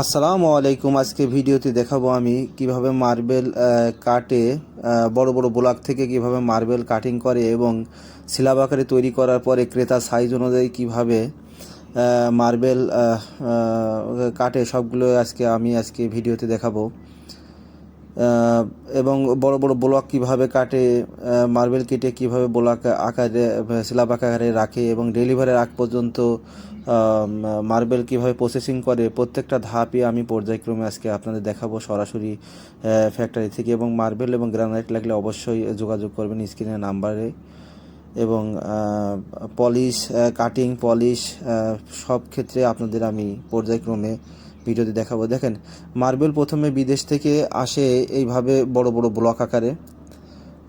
আসসালামু আলাইকুম। আজকে ভিডিওতে দেখাবো আমি কীভাবে মার্বেল কাটে বড় বড় ব্লক থেকে কীভাবে মার্বেল কাটিং করে এবং শিলাব আকারে তৈরি করার পরে ক্রেতা সাইজ অনুযায়ী কীভাবে মার্বেল কাটে সবগুলো আজকে আমি আজকে ভিডিওতে দেখাবো। এবং বড় বড় ব্লক কীভাবে কাটে মার্বেল কেটে কীভাবে ব্লক আকারে স্ল্যাব আকারে রাখে এবং ডেলিভারির আগ পর্যন্ত মার্বেল কীভাবে প্রসেসিং করে, প্রত্যেকটা ধাপই আমি পর্যায়ক্রমে আজকে আপনাদের দেখাবো সরাসরি ফ্যাক্টরি থেকে এবং মার্বেল এবং গ্রানাইট লাগলে অবশ্যই যোগাযোগ করবেন স্ক্রিনের নাম্বারে এবং পলিশ কাটিং পলিশ সব ক্ষেত্রে আপনাদের আমি পর্যায়ক্রমে ভিডিওতে দেখাবো। দেখেন মার্বেল প্রথমে বিদেশ থেকে আসে এইভাবে বড় বড় ব্লক আকারে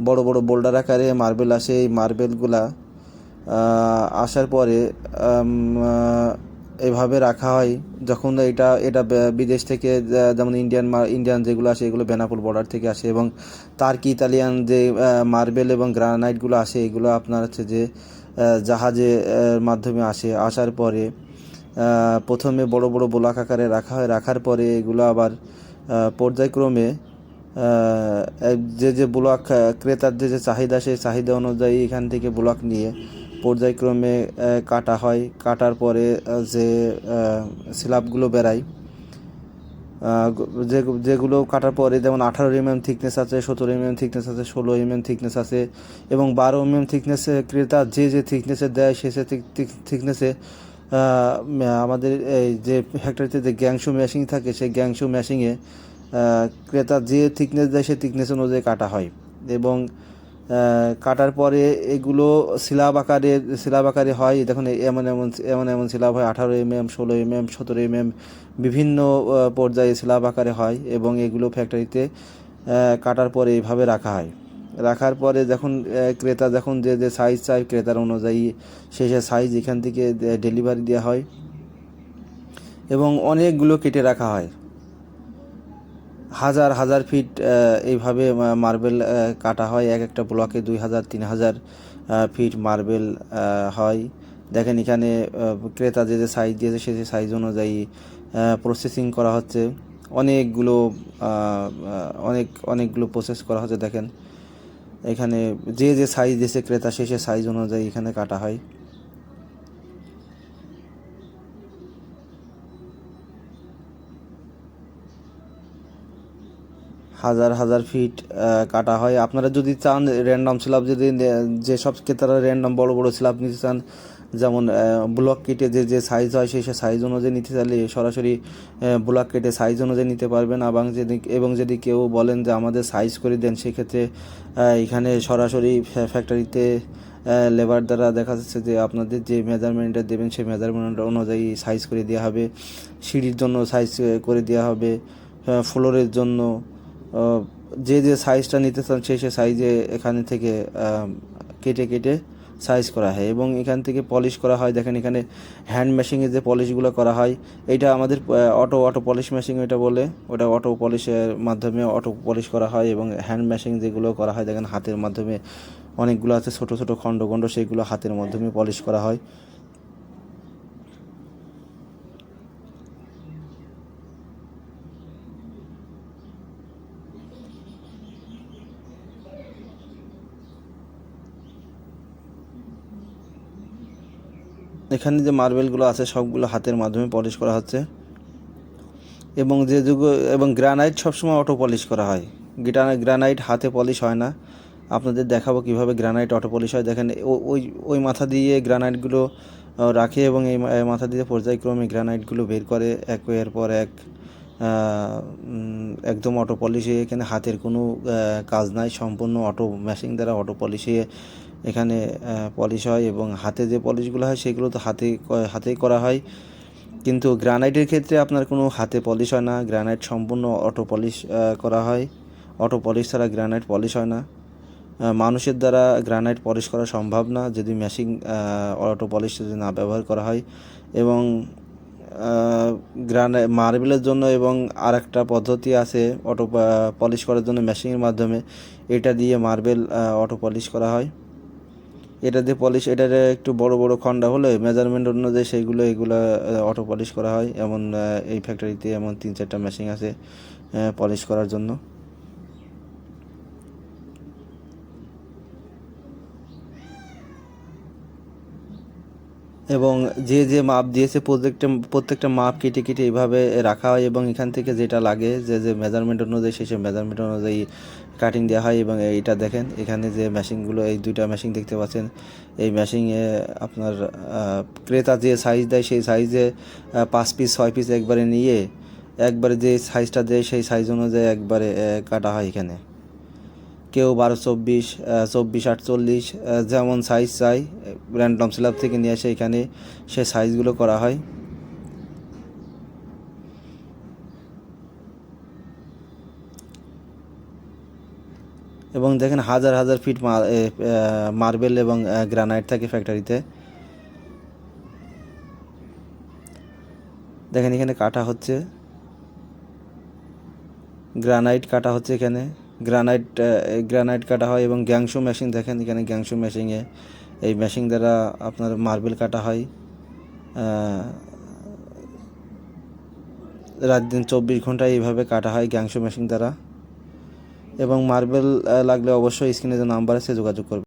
বড় বড় বোল্ডার আকারে মার্বেল আসে। এই মার্বেলগুলা আসার পরে এভাবে রাখা হয়। যখন এটা এটা বিদেশ থেকে যেমন ইন্ডিয়ান ইন্ডিয়ান যেগুলো আসে এগুলো বেনাপুল বর্ডার থেকে আসে এবং তার্কি ইতালিয়ান যে মার্বেল এবং গ্রানাইটগুলো আসে এগুলো আপনার হচ্ছে যে আহ, জাহাজে মাধ্যমে আসে। আসার পরে প্রথমে বড় বড় ব্লক আকারে রাখা হয়। রাখার পরে এগুলো আবার পর্যায়ক্রমে যে যে ব্লক ক্রেতার যে যে চাহিদা, সেই চাহিদা অনুযায়ী এখান থেকে ব্লক নিয়ে পর্যায়ক্রমে কাটা হয়। কাটার পরে যে স্ল্যাবগুলো গ- যে, যেগুলো কাটার পরে যেমন আঠারো এমএম থিকনেস আছে, সতেরো এমএম থিকনেস আছে, ষোলো এমএম থিকনেস আছে এবং বারো এমএম থিকনেসে ক্রেতা যে যে থিকনেসে দেয়, সে সে থিকনেসে আমাদের এই যে ফ্যাক্টরিতে যে গ্যাংশু মেশিং থাকে, সেই গ্যাংশু মেশিংয়ে ক্রেতা যে থিকনেস দেয়, সেই থিকনেস অনুযায়ী কাটা হয়। এবং কাটার পরে এগুলো স্ল্যাব আকারে স্ল্যাব আকারে হয়। দেখুন এমন এমন এমন এমন স্ল্যাব হয়, আঠারো এম এম ষোলো এম এম সতেরো এম এম বিভিন্ন পর্যায়ে স্ল্যাব আকারে হয়। এবং এগুলো ফ্যাক্টরিতে কাটার পরে এইভাবে রাখা হয়। রাখার পরে যখন ক্রেতা যখন যে যে সাইজ চাই ক্রেতার অনুযায়ী, সে সে সাইজ এখান থেকে ডেলিভারি দেওয়া হয় এবং অনেকগুলো কেটে রাখা হয়। হাজার হাজার ফিট এইভাবে মার্বেল কাটা হয়। এক একটা ব্লকে দুই হাজার, তিন হাজার ফিট মার্বেল হয়। দেখেন এখানে ক্রেতা যে যে সাইজ দিয়েছে, সে সাইজ অনুযায়ী প্রসেসিং করা হচ্ছে। অনেকগুলো অনেক, অনেকগুলো প্রসেস করা হচ্ছে, দেখেন। এখানে যে যে সাইজ দিয়েছে ক্রেতা, সে সে সাইজ অনুযায়ী এখানে কাটা হয়। হাজার হাজার ফিট কাটা হয়। আপনারা যদি চান র্যান্ডম স্ল্যাব যদি যেসব ক্রেতারা র্যান্ডম বড় বড় স্ল্যাব নিতে চান যেমন ব্লক কেটে যে যে সাইজ হয় সেই সাইজ অনুযায়ী নিতে চাইলে সরাসরি ব্লক কেটে সাইজ অনুযায়ী নিতে পারবেন। এবং যদি এবং যদি কেউ বলেন যে আমাদের সাইজ করে দেন, সেক্ষেত্রে এখানে সরাসরি ফ্যাক্টরিতে লেবার দ্বারা দেখা যাচ্ছে যে আপনাদের যে মেজারমেন্টটা দেবেন, সেই মেজারমেন্ট অনুযায়ী সাইজ করে দেওয়া হবে। সিঁড়ির জন্য সাইজ করে দেওয়া হবে ফ্লোরের জন্য। যে যে সাইজটা নিতে চান সেই সে সাইজে এখানে থেকে কেটে কেটে সাইজ করা হয় এবং এখান থেকে পলিশ করা হয়। দেখেন এখানে হ্যান্ড মেশিংয়ে যে পলিশগুলো করা হয় এটা আমাদের অটো অটো পলিশ মেশিন এটা বলে। ওটা অটো পলিশের মাধ্যমে অটো পলিশ করা হয় এবং হ্যান্ড মেশিং যেগুলো করা হয়, দেখেন হাতের মাধ্যমে অনেকগুলো আছে, ছোটো ছোটো খণ্ড খণ্ড সেইগুলো হাতের মাধ্যমে পলিশ করা হয়। এখানে যে মার্বেলগুলো আছে, সবগুলো হাতের মাধ্যমে পলিশ করা হচ্ছে। এবং যে যুগ এবং গ্রানাইট সবসময় অটো পলিশ করা হয়। গ্রানাইট হাতে পলিশ হয় না। আপনাদের দেখাবো কীভাবে গ্রানাইট অটো পলিশ হয়। দেখেন ওই ওই মাথা দিয়ে গ্রানাইটগুলো রাখে এবং এই মাথা দিয়ে পর্যায়ক্রমে গ্রানাইটগুলো বের করে। এক এর পর এক একদম অটো পলিশে এখানে হাতের কোনো কাজ নাই। সম্পূর্ণ অটো মেশিন দ্বারা অটো পলিশে এখানে পলিশ হয় এবং হাতে যে পলিশগুলো হয় সেগুলো তো হাতে হাতেই করা হয়। কিন্তু গ্রানাইটের ক্ষেত্রে আপনার কোনো হাতে পলিশ হয় না। গ্রানাইট সম্পূর্ণ অটো পলিশ করা হয়। অটো পলিশ ছাড়া গ্রানাইট পলিশ হয় না। মানুষের দ্বারা গ্রানাইট পলিশ করা সম্ভব না যদি মেশিন অটো পলিশ যদি না ব্যবহার করা হয়। এবং গ্রানাই মার্বেলের জন্য এবং আর একটা পদ্ধতি আছে অটো পলিশ করার জন্য মেশিনের মাধ্যমে। এটা দিয়ে মার্বেল অটো পলিশ করা হয়। এটা দিয়ে পলিশ এটার একটু বড় বড় খণ্ডা হলে মেজারমেন্ট অনুযায়ী সেইগুলো, এগুলো অটো পলিশ করা হয়। এমন এই ফ্যাক্টরিতে এমন তিন চারটা মেশিন আছে পলিশ করার জন্য। এবং যে যে মাপ দিয়েছে, প্রত্যেকটা প্রত্যেকটা মাপ কেটে কেটে এইভাবে রাখা হয় এবং এখান থেকে যেটা লাগে, যে যে মেজারমেন্ট অনুযায়ী, সেই সেই মেজারমেন্ট অনুযায়ী কাটিং দেওয়া হয় এবং এইটা দেখেন, এখানে যে মেশিনগুলো এই দুইটা মেশিন দেখতে পাচ্ছেন। এই মেশিনে আপনার ক্রেতা যে সাইজ দেয়, সেই সাইজে পাঁচ পিস ছয় পিস একবারে নিয়ে, একবারে যে সাইজটা দেয়, সেই সাইজ অনুযায়ী একবারে কাটা হয় এখানে। কেউ বারো চব্বিশ চব্বিশ আটচল্লিশ যেমন সাইজ চাই র্যান্ডম স্ল্যাব থেকে নিয়ে এসে এখানে সে সাইজগুলো করা হয়। এবং দেখেন হাজার হাজার ফিট মার্বেল এবং গ্রানাইট থাকে ফ্যাক্টরিতে দেখেন এখানে কাটা হচ্ছে। গ্রানাইট কাটা হচ্ছে এখানে। গ্রানাইট গ্রানাইট কাটা হয় এবং গ্যাংশু মেশিন দেখেন এখানে গ্যাংশু মেশিনে। এই মেশিন দ্বারা আপনার মার্বেল কাটা হয়। রাত দিন চব্বিশ ঘণ্টা এইভাবে কাটা হয় গ্যাংশু মেশিন দ্বারা। এবং মার্বেল লাগলে অবশ্যই স্ক্রিনে যে নাম্বার আছে যোগাযোগ করবে